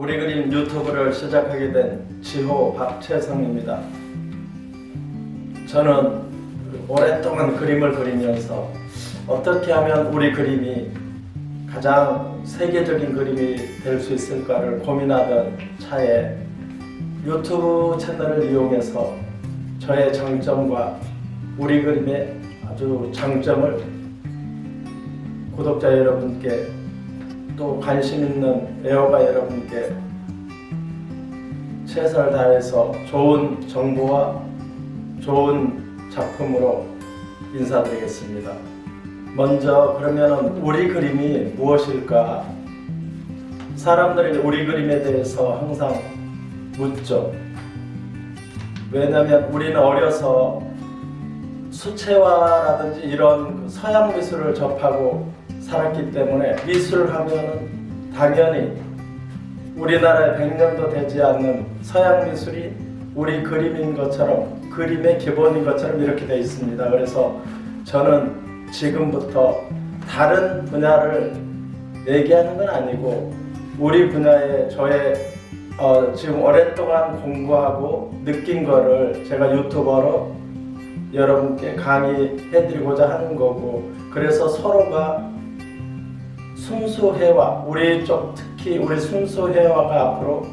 우리 그림 유튜브를 시작하게 된 지호 박채성입니다. 저는 오랫동안 그림을 그리면서 어떻게 하면 우리 그림이 가장 세계적인 그림이 될 수 있을까를 고민하던 차에 유튜브 채널을 이용해서 저의 장점과 우리 그림의 아주 장점을 구독자 여러분께 또 관심 있는 애호가 여러분께 최선을 다해서 좋은 정보와 좋은 작품으로 인사드리겠습니다. 먼저 그러면 우리 그림이 무엇일까? 사람들이 우리 그림에 대해서 항상 묻죠. 왜냐하면 우리는 어려서 수채화라든지 이런 그 서양 미술을 접하고 살았기 때문에 미술 하면은 당연히 우리나라에 100년도 되지 않는 서양 미술이 우리 그림인 것처럼 그림의 기본인 것처럼 이렇게 되어 있습니다. 그래서 저는 지금부터 다른 분야를 얘기하는 건 아니고 우리 분야에 저의 어, 지금 오랫동안 공부하고 느낀 거를 제가 유튜버로 여러분께 강의해드리고자 하는 거고 그래서 서로가 순수회화 우리 쪽 특히 우리 순수회화가 앞으로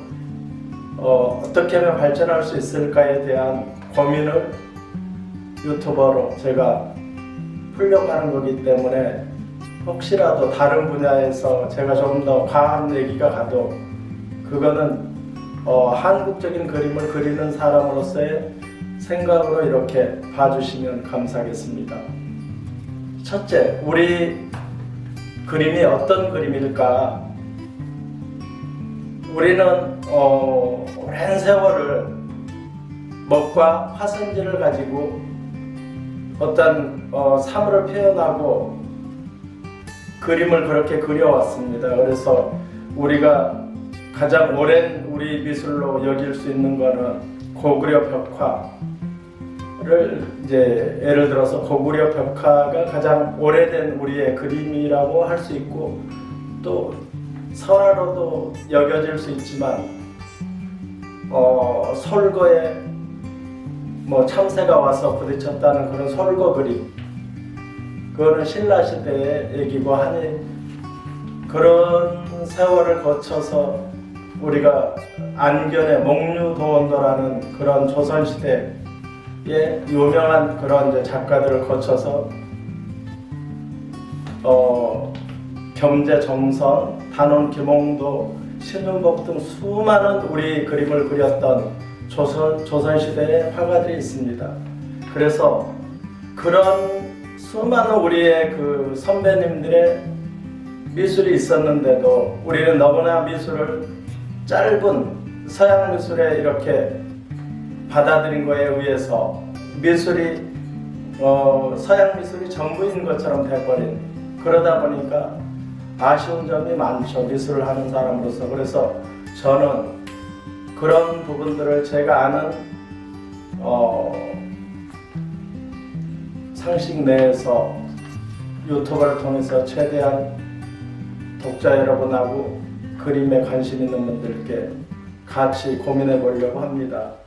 어, 어떻게 하면 발전할 수 있을까에 대한 고민을 유튜버로 제가 풀려가는 거기 때문에 혹시라도 다른 분야에서 제가 좀 더 과한 얘기가 가도 그거는 어, 한국적인 그림을 그리는 사람으로서의 생각으로 이렇게 봐주시면 감사하겠습니다. 첫째, 우리 그림이 어떤 그림일까? 우리는 어, 오랜 세월을 먹과 화선지를 가지고 어떤 어, 사물을 표현하고 그림을 그렇게 그려왔습니다. 그래서 우리가 가장 오랜 우리 미술로 여길 수 있는 거는 고구려 벽화 를 이제 예를 들어서 고구려 벽화가 가장 오래된 우리의 그림이라고 할 수 있고 또 설화로도 여겨질 수 있지만 어, 설거에 뭐 참새가 와서 부딪혔다는 그런 설거 그림 그거는 신라 시대의 얘기고 하니 그런 세월을 거쳐서 우리가 안견의 목류도원도라는 그런 조선 시대 의 유명한 그런 작가들을 거쳐서 어 겸재 정선, 단원 김홍도, 신윤복 등 수많은 우리 그림을 그렸던 조선 조선 시대의 화가들이 있습니다. 그래서 그런 수많은 우리의 그 선배님들의 미술이 있었는데도 우리는 너무나 미술을 짧은 서양 미술에 이렇게 받아들인 거에 의해서 미술이 어, 서양 미술이 전부인 것처럼 돼버린 그러다 보니까 아쉬운 점이 많죠 미술을 하는 사람으로서 그래서 저는 그런 부분들을 제가 아는 어, 상식 내에서 유튜브를 통해서 최대한 독자 여러분하고 그림에 관심 있는 분들께 같이 고민해 보려고 합니다.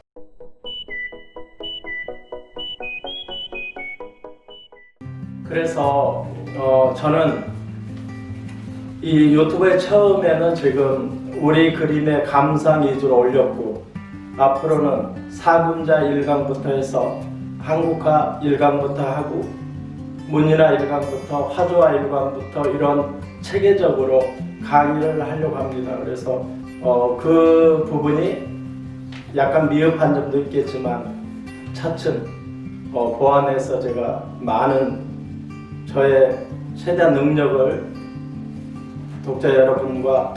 그래서 어, 저는 이 유튜브에 처음에는 지금 우리 그림의 감상 위주로 올렸고 앞으로는 사군자 1강부터 해서 한국화 1강부터 하고 문이나 1강부터 화조화 1강부터 이런 체계적으로 강의를 하려고 합니다. 그래서 어, 그 부분이 약간 미흡한 점도 있겠지만 차츰 어, 보완해서 제가 많은 저의 최대한 능력을 독자 여러분과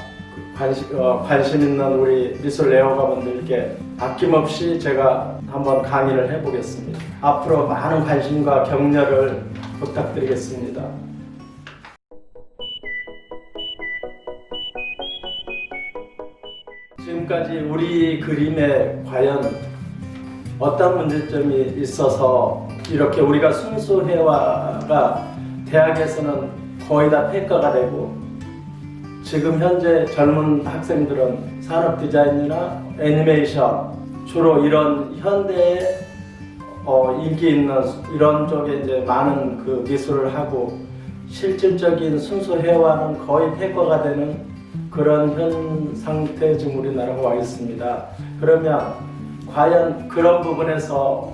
관심, 어, 관심 있는 우리 미술 애호가분들께 아낌없이 제가 한번 강의를 해보겠습니다. 앞으로 많은 관심과 격려를 부탁드리겠습니다. 지금까지 우리 그림에 과연 어떤 문제점이 있어서 이렇게 우리가 순수 회화가 대학에서는 거의 다 폐과가 되고 지금 현재 젊은 학생들은 산업 디자인이나 애니메이션 주로 이런 현대에 어, 인기 있는 이런 쪽에 이제 많은 그 미술을 하고 실질적인 순수 회화는 거의 폐거가 되는 그런 현 상태에 지금 우리나라가 와 있습니다. 그러면 과연 그런 부분에서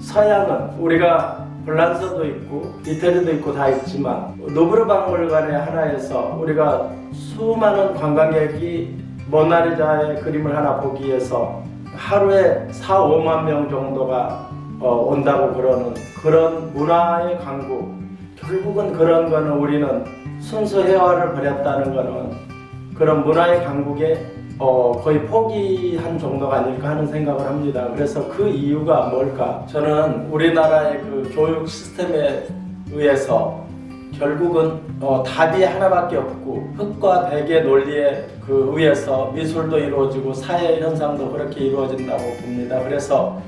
서양은 우리가 불란서도 있고 이태리도 있고 다 있지만 노브르 박물관의 하나에서 우리가 수많은 관광객이 모나리자의 그림을 하나 보기 위해서 하루에 4, 5만 명 정도가 어, 온다고 그러는 그런 문화의 강국. 결국은 그런 거는 우리는 순수 회화를 버렸다는 거는 그런 문화의 강국에 어, 거의 포기한 정도가 아닐까 하는 생각을 합니다. 그래서 그 이유가 뭘까? 저는 우리나라의 그 교육 시스템에 의해서 결국은 어, 답이 하나밖에 없고 흙과 백의 논리에 그 의해서 미술도 이루어지고 사회 현상도 그렇게 이루어진다고 봅니다. 그래서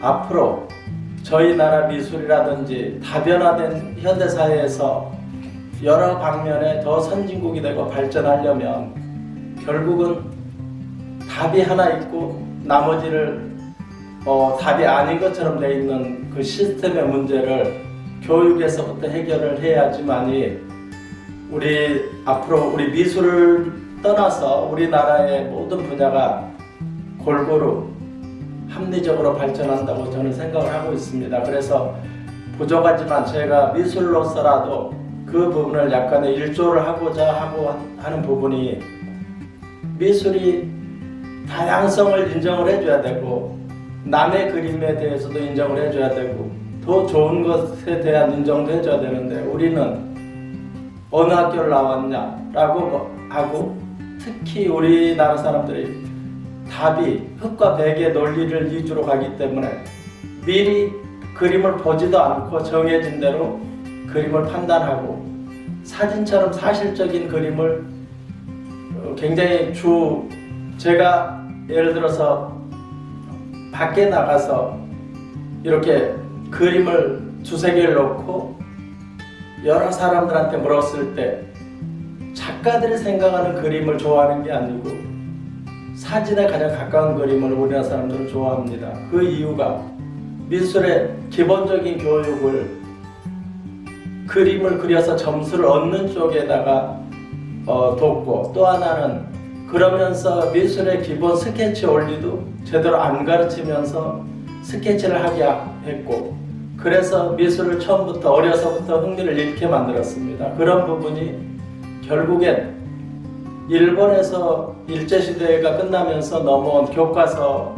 앞으로 저희 나라 미술이라든지 다변화된 현대 사회에서 여러 방면에 더 선진국이 되고 발전하려면 결국은 답이 하나 있고 나머지를 어, 답이 아닌 것처럼 돼 있는 그 시스템의 문제를 교육에서부터 해결을 해야지만이 우리 앞으로 우리 미술을 떠나서 우리나라의 모든 분야가 골고루 합리적으로 발전한다고 저는 생각을 하고 있습니다. 그래서 부족하지만 제가 미술로서라도 그 부분을 약간의 일조를 하고자 하고 하는 부분이 미술이 다양성을 인정을 해줘야 되고 남의 그림에 대해서도 인정을 해줘야 되고 더 좋은 것에 대한 인정도 해줘야 되는데 우리는 어느 학교를 나왔냐라고 뭐 하고 특히 우리나라 사람들이 답이 흙과 백의 논리를 위주로 가기 때문에 미리 그림을 보지도 않고 정해진 대로 그림을 판단하고 사진처럼 사실적인 그림을 어, 굉장히 주 제가 예를 들어서 밖에 나가서 이렇게 그림을 두세 개를 놓고 여러 사람들한테 물었을 때 작가들이 생각하는 그림을 좋아하는 게 아니고 사진에 가장 가까운 그림을 우리나라 사람들은 좋아합니다. 그 이유가 미술의 기본적인 교육을 그림을 그려서 점수를 얻는 쪽에다가 어, 돕고 또 하나는 그러면서 미술의 기본 스케치 원리도 제대로 안 가르치면서 스케치를 하게 했고 그래서 미술을 처음부터 어려서부터 흥미를 잃게 만들었습니다. 그런 부분이 결국엔 일본에서 일제시대가 끝나면서 넘어온 교과서에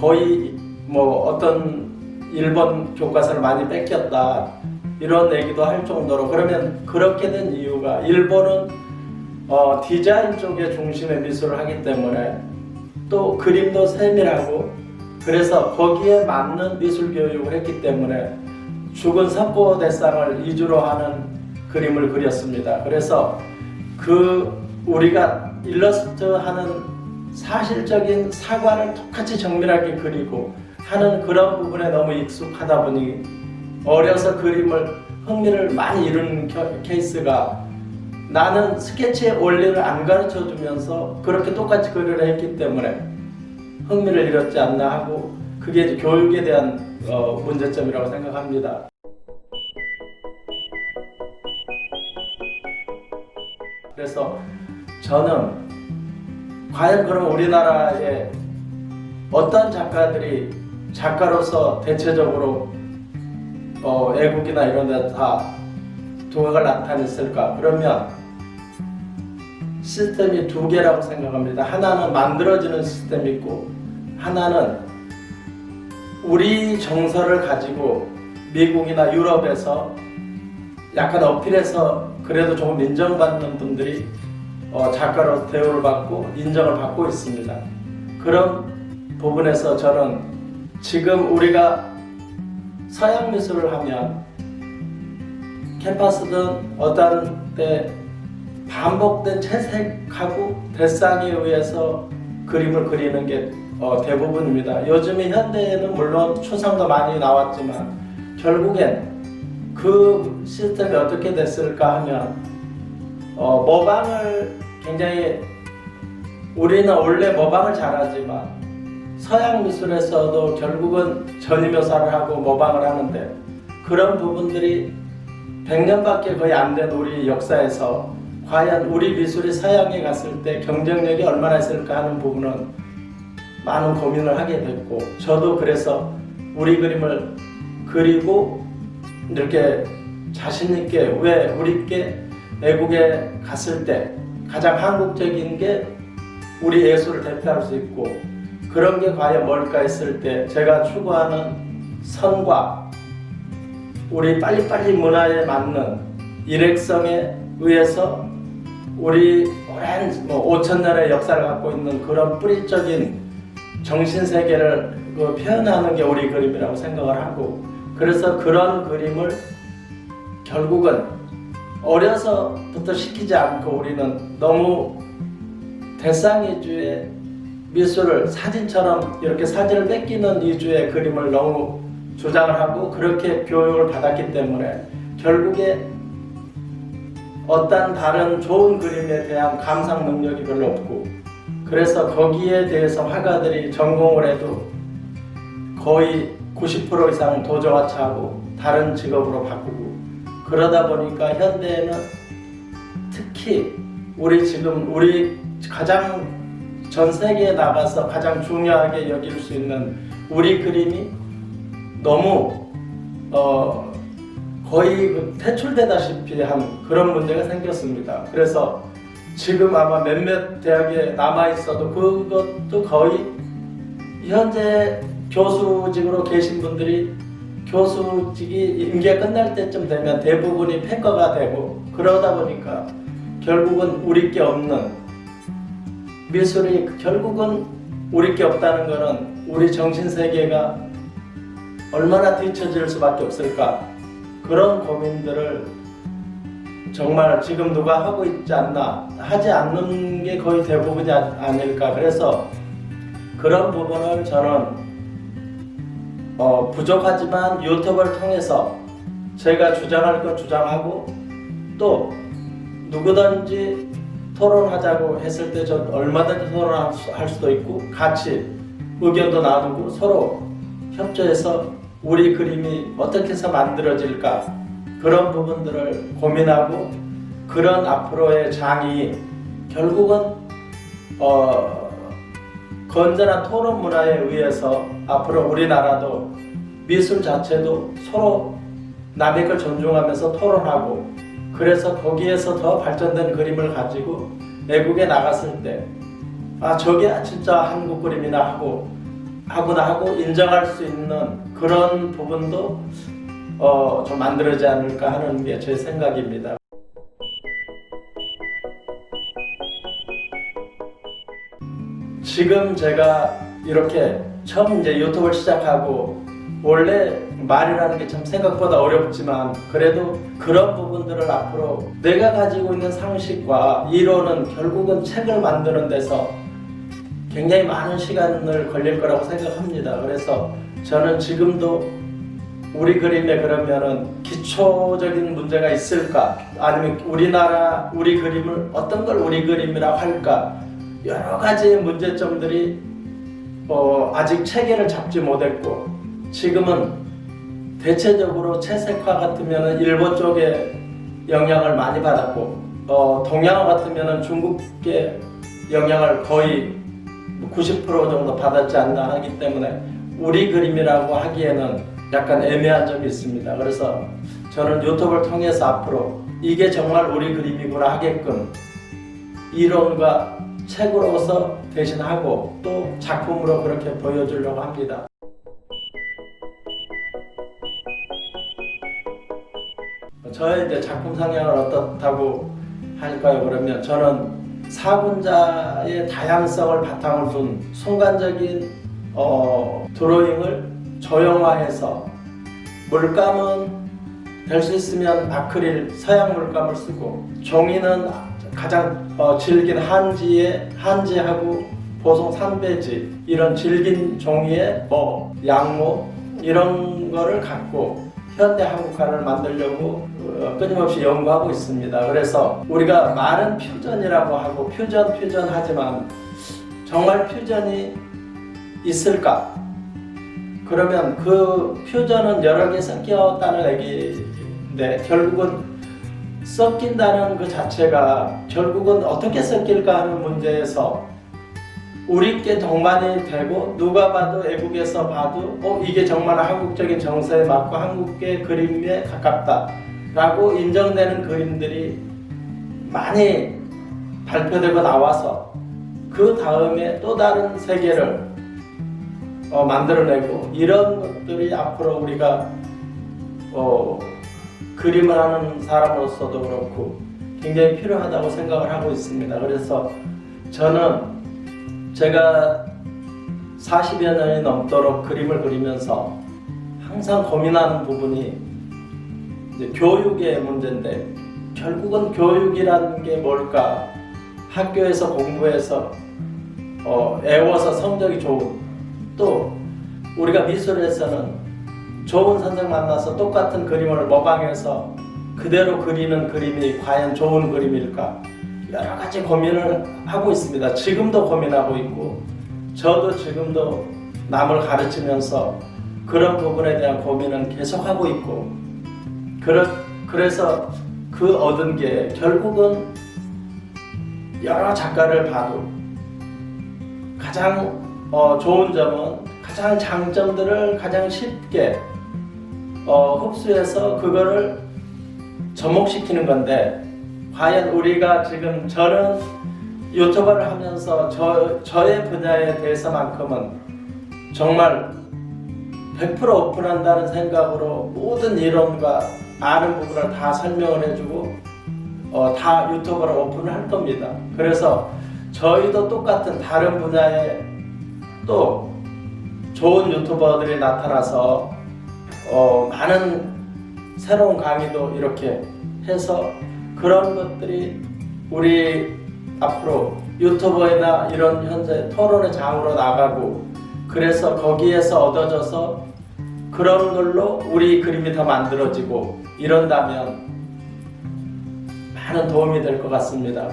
거의 뭐 어떤 일본 교과서를 많이 뺏겼다 이런 얘기도 할 정도로 그러면 그렇게 된 이유가 일본은 어, 디자인 쪽에 중심의 미술을 하기 때문에 또 그림도 세밀하고 그래서 거기에 맞는 미술 교육을 했기 때문에 죽은 석고 대상을 위주로 하는 그림을 그렸습니다. 그래서 그 우리가 일러스트 하는 사실적인 사과를 똑같이 정밀하게 그리고 하는 그런 부분에 너무 익숙하다 보니 어려서 그림을 흥미를 많이 잃은 겨- 케이스가 나는 스케치의 원리를 안 가르쳐 주면서 그렇게 똑같이 그리려 했기 때문에 흥미를 잃었지 않나 하고 그게 교육에 대한 어, 문제점이라고 생각합니다. 그래서 저는 과연 그럼 우리나라에 어떤 작가들이 작가로서 대체적으로 어, 외국이나 이런 데 다 두각을 나타냈을까? 그러면 시스템이 두 개라고 생각합니다. 하나는 만들어지는 시스템이 있고 하나는 우리 정서를 가지고 미국이나 유럽에서 약간 어필해서 그래도 조금 인정받는 분들이 어, 작가로 대우를 받고 인정을 받고 있습니다. 그런 부분에서 저는 지금 우리가 서양 미술을 하면 캠퍼스든 어떤 때 반복된 채색하고 대상에 의해서 그림을 그리는 게 어, 대부분입니다. 요즘에 현대에는 물론 초상도 많이 나왔지만 결국엔 그 시스템이 어떻게 됐을까 하면 어, 모방을 굉장히 우리는 원래 모방을 잘하지만 서양 미술에서도 결국은 전이묘사를 하고 모방을 하는데 그런 부분들이 100년밖에 거의 안 된 우리 역사에서 과연 우리 미술이 서양에 갔을 때 경쟁력이 얼마나 있을까 하는 부분은 많은 고민을 하게 됐고 저도 그래서 우리 그림을 그리고 이렇게 자신 있게 왜 우리께 외국에 갔을 때 가장 한국적인 게 우리 예술을 대표할 수 있고 그런 게 과연 뭘까 했을 때 제가 추구하는 선과 우리 빨리빨리 문화에 맞는 일획성에 의해서 우리 오랜 뭐 5천 년의 역사를 갖고 있는 그런 뿌리적인 정신 세계를 그 표현하는 게 우리 그림이라고 생각을 하고 그래서 그런 그림을 결국은 어려서부터 시키지 않고 우리는 너무 대상 위주의 미술을 사진처럼 이렇게 사진을 뺏기는 위주의 그림을 너무 주장을 하고 그렇게 교육을 받았기 때문에 결국에 어떤 다른 좋은 그림에 대한 감상 능력이 별로 없고 그래서 거기에 대해서 화가들이 전공을 해도 거의 90% 이상은 도저하차하고 다른 직업으로 바꾸고 그러다 보니까 현대에는 특히 우리 지금 우리 가장 전 세계에 나가서 가장 중요하게 여길 수 있는 우리 그림이 너무 어 거의 그 퇴출되다시피 한 그런 문제가 생겼습니다. 그래서 지금 아마 몇몇 대학에 남아 있어도 그것도 거의 현재 교수직으로 계신 분들이 교수직이 임기가 끝날 때쯤 되면 대부분이 폐과가 되고 그러다 보니까 결국은 우리 게 없는 미술이 결국은 우리 게 없다는 거는 우리 정신 세계가 얼마나 뒤처질 수밖에 없을까 그런 고민들을 정말 지금 누가 하고 있지 않나 하지 않는 게 거의 대부분이 아- 아닐까. 그래서 그런 부분을 저는 어, 부족하지만 유튜브를 통해서 제가 주장할 건 주장하고 또 누구든지 토론하자고 했을 때 전 얼마든지 토론할 수도 있고 같이 의견도 나누고 서로 협조해서 우리 그림이 어떻게 해서 만들어질까? 그런 부분들을 고민하고 그런 앞으로의 장이 결국은 어, 건전한 토론 문화에 의해서 앞으로 우리나라도 미술 자체도 서로 남의 걸 존중하면서 토론하고 그래서 거기에서 더 발전된 그림을 가지고 외국에 나갔을 때 아 저게 진짜 한국 그림이나 하고 하구나 하고 인정할 수 있는 그런 부분도 어, 좀 만들어지지 않을까 하는 게 제 생각입니다. 지금 제가 이렇게 처음 이제 유튜브를 시작하고 원래 말이라는 게 참 생각보다 어렵지만 그래도 그런 부분들을 앞으로 내가 가지고 있는 상식과 이론은 결국은 책을 만드는 데서 굉장히 많은 시간을 걸릴 거라고 생각합니다. 그래서 저는 지금도 우리 그림에 그러면은 기초적인 문제가 있을까? 아니면 우리나라 우리 그림을 어떤 걸 우리 그림이라고 할까? 여러 가지 문제점들이 어, 아직 체계를 잡지 못했고 지금은 대체적으로 채색화 같으면은 일본 쪽에 영향을 많이 받았고 어, 동양화 같으면은 중국의 영향을 거의 90% 정도 받았지 않나 하기 때문에 우리 그림이라고 하기에는 약간 애매한 점이 있습니다. 그래서 저는 유튜브를 통해서 앞으로 이게 정말 우리 그림이구나 하게끔 이론과 책으로서 대신하고 또 작품으로 그렇게 보여주려고 합니다. 저의 이제 작품 상향을 어떻다고 할까요? 그러면 저는 사군자의 다양성을 바탕을 둔 순간적인 어, 드로잉을 조형화해서 물감은 될 수 있으면 아크릴 서양 물감을 쓰고 종이는 가장 어, 질긴 한지에 한지하고 보송 삼배지 이런 질긴 종이에 뭐 양모 이런 거를 갖고 현대 한국화를 만들려고 어, 끊임없이 연구하고 있습니다. 그래서 우리가 말은 퓨전이라고 하고 퓨전 퓨전 하지만 정말 퓨전이 있을까? 그러면 그 퓨전은 여러 개 섞였다는 얘기인데 결국은 섞인다는 그 자체가 결국은 어떻게 섞일까 하는 문제에서 우리께 동반이 되고 누가 봐도 외국에서 봐도 어 이게 정말 한국적인 정서에 맞고 한국의 그림에 가깝다라고 인정되는 그림들이 많이 발표되고 나와서 그 다음에 또 다른 세계를 어, 만들어내고 이런 것들이 앞으로 우리가 어, 그림을 하는 사람으로서도 그렇고 굉장히 필요하다고 생각을 하고 있습니다. 그래서 저는 제가 40여 년이 넘도록 그림을 그리면서 항상 고민하는 부분이 교육의 문제인데 결국은 교육이라는 게 뭘까? 학교에서 공부해서 어, 애워서 성적이 좋은 또 우리가 미술에서는 좋은 선생 만나서 똑같은 그림을 모방해서 그대로 그리는 그림이 과연 좋은 그림일까? 여러 가지 고민을 하고 있습니다. 지금도 고민하고 있고, 저도 지금도 남을 가르치면서 그런 부분에 대한 고민은 계속하고 있고, 그러, 그래서 그 얻은 게 결국은 여러 작가를 봐도 가장 어, 좋은 점은 가장 장점들을 가장 쉽게 어, 흡수해서 그거를 접목시키는 건데 과연 우리가 지금 저는 유튜버를 하면서 저, 저의 분야에 대해서만큼은 정말 100% 오픈한다는 생각으로 모든 이론과 아는 부분을 다 설명을 해주고 어, 다 유튜버로 오픈을 할 겁니다. 그래서 저희도 똑같은 다른 분야에 또 좋은 유튜버들이 나타나서 어, 많은 새로운 강의도 이렇게 해서 그런 것들이 우리 앞으로 유튜버나 이런 현재 토론의 장으로 나가고 그래서 거기에서 얻어져서 그런 걸로 우리 그림이 더 만들어지고 이런다면 많은 도움이 될 것 같습니다.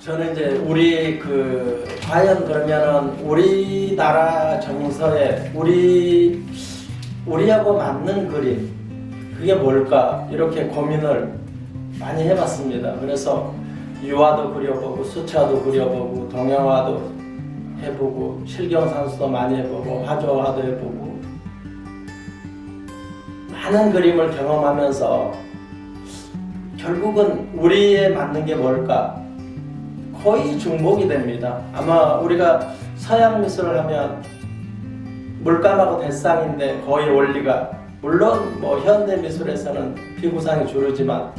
저는 이제 우리 그 과연 그러면은 우리나라 정서에 우리 우리하고 맞는 그림 그게 뭘까 이렇게 고민을 많이 해봤습니다. 그래서 유화도 그려보고 수차도 그려보고 동양화도 해보고 실경산수도 많이 해보고 화조화도 해보고 많은 그림을 경험하면서 결국은 우리에 맞는 게 뭘까 거의 중복이 됩니다. 아마 우리가 서양 미술을 하면 물감하고 대상인데 거의 원리가 물론 뭐 현대 미술에서는 피구상이 주르지만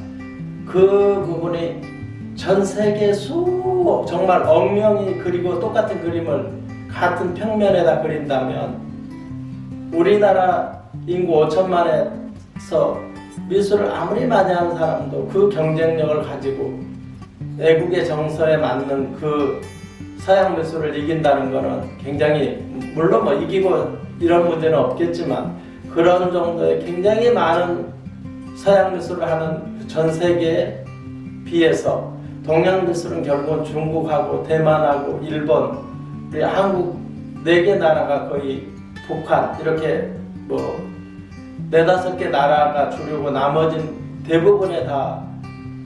그 부분이 전 세계 수억 정말 억명이 그리고 똑같은 그림을 같은 평면에다 그린다면 우리나라 인구 5천만에서 미술을 아무리 많이 하는 사람도 그 경쟁력을 가지고 외국의 정서에 맞는 그 서양 미술을 이긴다는 것은 굉장히 물론 뭐 이기고 이런 문제는 없겠지만 그런 정도의 굉장히 많은 서양 미술을 하는 전 세계에 비해서 동양 미술은 결국은 중국하고 대만하고 일본 우리 한국 네 개 나라가 거의 북한 이렇게 뭐 네다섯 개 나라가 주류고 나머진 대부분에 다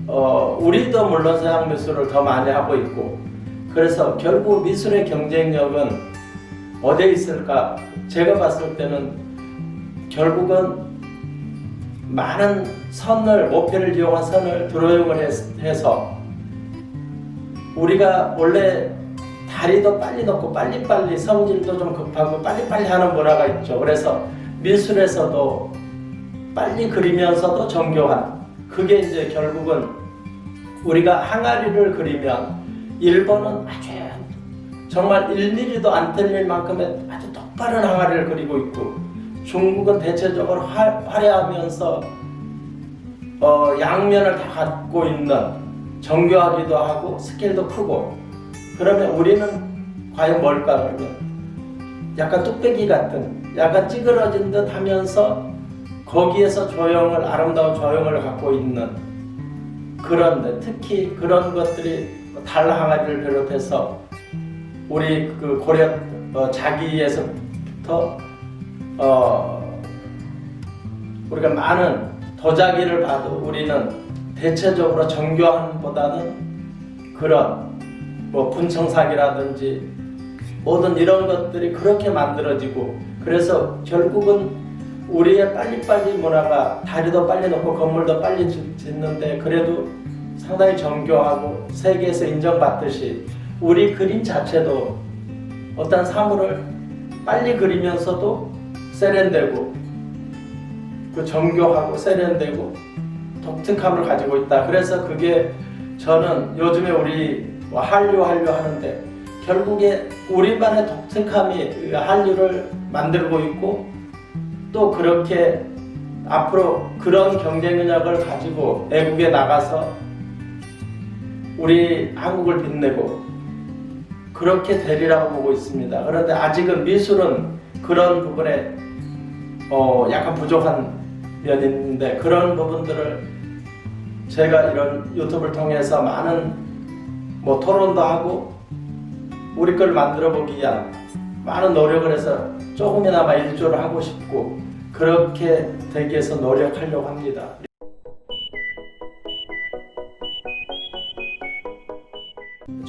어, 우리도 물론 서양 미술을 더 많이 하고 있고 그래서 결국 미술의 경쟁력은 어디에 있을까? 제가 봤을 때는 결국은 많은 선을 목표를 이용한 선을 드로잉을 해서- 우리가 원래 다리도 빨리 넣고 빨리빨리 성질도 좀 급하고 빨리빨리 하는 문화가 있죠. 그래서 미술에서도 빨리 그리면서도 정교한 그게 이제 결국은 우리가 항아리를 그리면 일본은 아주 정말 1mm도 안 틀릴 만큼의 아주 똑바른 항아리를 그리고 있고 중국은 대체적으로 화, 화려하면서 어, 양면을 다 갖고 있는 정교하기도 하고 스케일도 크고 그러면 우리는 과연 뭘까 그러면 약간 뚝배기 같은 약간 찌그러진 듯 하면서 거기에서 조형을 아름다운 조형을 갖고 있는 그런데 특히 그런 것들이 달 항아리를 비롯해서 우리 그 고려 어, 자기에서부터 어, 우리가 많은 도자기를 봐도 우리는 대체적으로 정교함보다는 그런 뭐 분청사기라든지 모든 이런 것들이 그렇게 만들어지고 그래서 결국은 우리의 빨리빨리 문화가 다리도 빨리 놓고 건물도 빨리 짓- 짓는데 그래도 상당히 정교하고 세계에서 인정받듯이 우리 그림 자체도 어떤 사물을 빨리 그리면서도 세련되고 그 정교하고 세련되고 독특함을 가지고 있다. 그래서 그게 저는 요즘에 우리 뭐 한류 한류 하는데 결국에 우리만의 독특함이 그 한류를 만들고 있고 또 그렇게 앞으로 그런 경쟁력을 가지고 외국에 나가서 우리 한국을 빛내고 그렇게 되리라고 보고 있습니다. 그런데 아직은 미술은 그런 부분에 어 약간 부족한 면이 있는데 그런 부분들을 제가 이런 유튜브를 통해서 많은 뭐 토론도 하고 우리 걸 만들어 보기 위한 많은 노력을 해서 조금이나마 일조를 하고 싶고 그렇게 되기 위해서 노력하려고 합니다.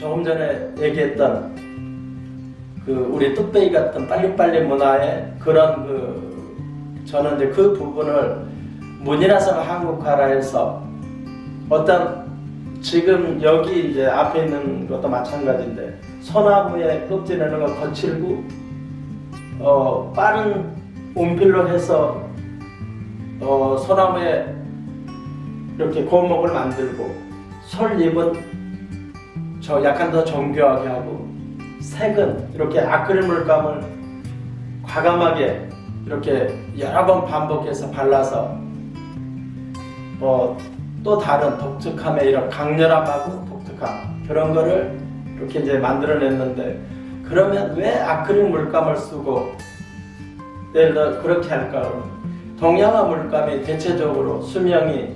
조금 전에 얘기했던 그 우리 뚝배기 같은 빨리빨리 문화의 그런 그 저는 이제 그 부분을 문이라서 한국화라 해서 어떤 지금 여기 이제 앞에 있는 것도 마찬가지인데 소나무에 껍질 내는 거 거칠고 어 빠른 운필로 해서 어 소나무에 이렇게 고목을 만들고 솔잎은 저 약간 더 정교하게 하고 색은 이렇게 아크릴 물감을 과감하게 이렇게 여러 번 반복해서 발라서 뭐 또 다른 독특함의 이런 강렬함하고 독특함 그런 거를 이렇게 이제 만들어냈는데 그러면 왜 아크릴 물감을 쓰고 예를 들어 그렇게 할까 동양화 물감이 대체적으로 수명이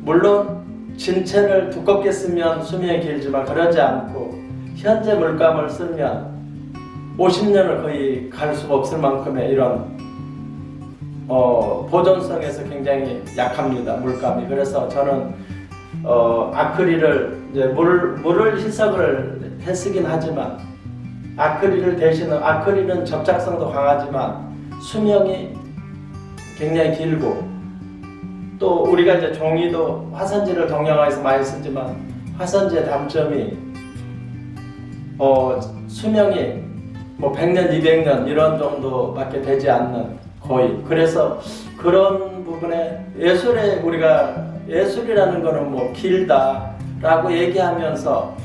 물론 진체를 두껍게 쓰면 수명이 길지만 그러지 않고 현재 물감을 쓰면 50년을 거의 갈 수가 없을 만큼의 이런 어, 보존성에서 굉장히 약합니다 물감이. 그래서 저는 어, 아크릴을 이제 물, 물을 희석을 했쓰긴 하지만 아크릴을 대신은 아크릴은 접착성도 강하지만 수명이 굉장히 길고 또 우리가 이제 종이도 화산지를 동양화에서 많이 쓰지만 화산지의 단점이 어, 수명이 뭐 100년, 200년 이런 정도밖에 되지 않는 거의. 그래서 그런 부분에 예술에 우리가 예술이라는 거는 뭐 길다라고 얘기하면서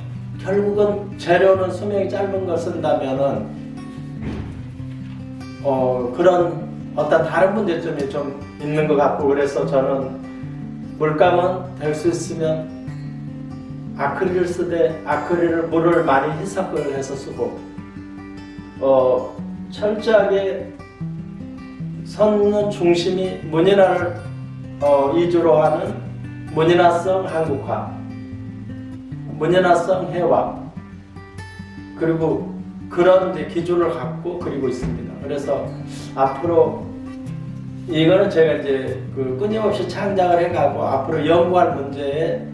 결국은 재료는 수명이 짧은 걸 쓴다면은 어 그런 어떤 다른 문제점이 좀 있는 것 같고 그래서 저는 물감은 될 수 있으면 아크릴을 쓰되 아크릴을 물을 많이 희석을 해서 쓰고 어 철저하게 선는 중심이 문인화를 어, 위주로 하는 문인화성 한국화, 문인화성 해화 그리고 그런 기준을 갖고 그리고 있습니다. 그래서 앞으로 이거는 제가 이제 그 끊임없이 창작을 해가고 앞으로 연구할 문제의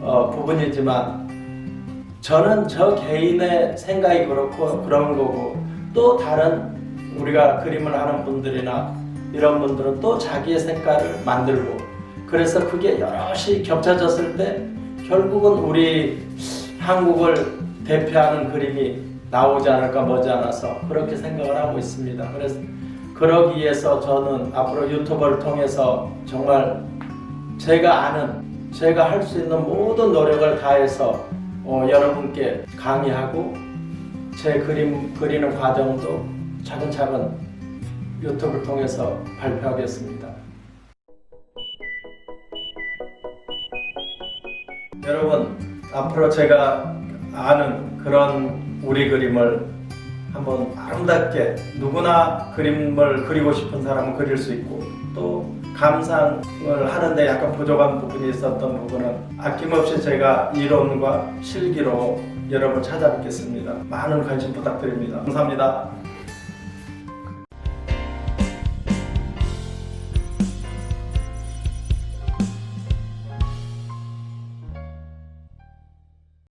어, 부분이지만 저는 저 개인의 생각이 그렇고 그런 거고 또 다른 우리가 그림을 하는 분들이나 이런 분들은 또 자기의 색깔을 만들고 그래서 그게 여럿이 겹쳐졌을 때 결국은 우리 한국을 대표하는 그림이 나오지 않을까 머지않아서 그렇게 생각을 하고 있습니다. 그래서 그러기 위해서 저는 앞으로 유튜브를 통해서 정말 제가 아는 제가 할 수 있는 모든 노력을 다해서 어, 여러분께 강의하고 제 그림 그리는 과정도 차근차근 유튜브를 통해서 발표하겠습니다. 여러분 앞으로 제가 아는 그런 우리 그림을 한번 아름답게 누구나 그림을 그리고 싶은 사람은 그릴 수 있고 또 감상을 하는데 약간 부족한 부분이 있었던 부분은 아낌없이 제가 이론과 실기로 여러분 찾아뵙겠습니다. 많은 관심 부탁드립니다. 감사합니다.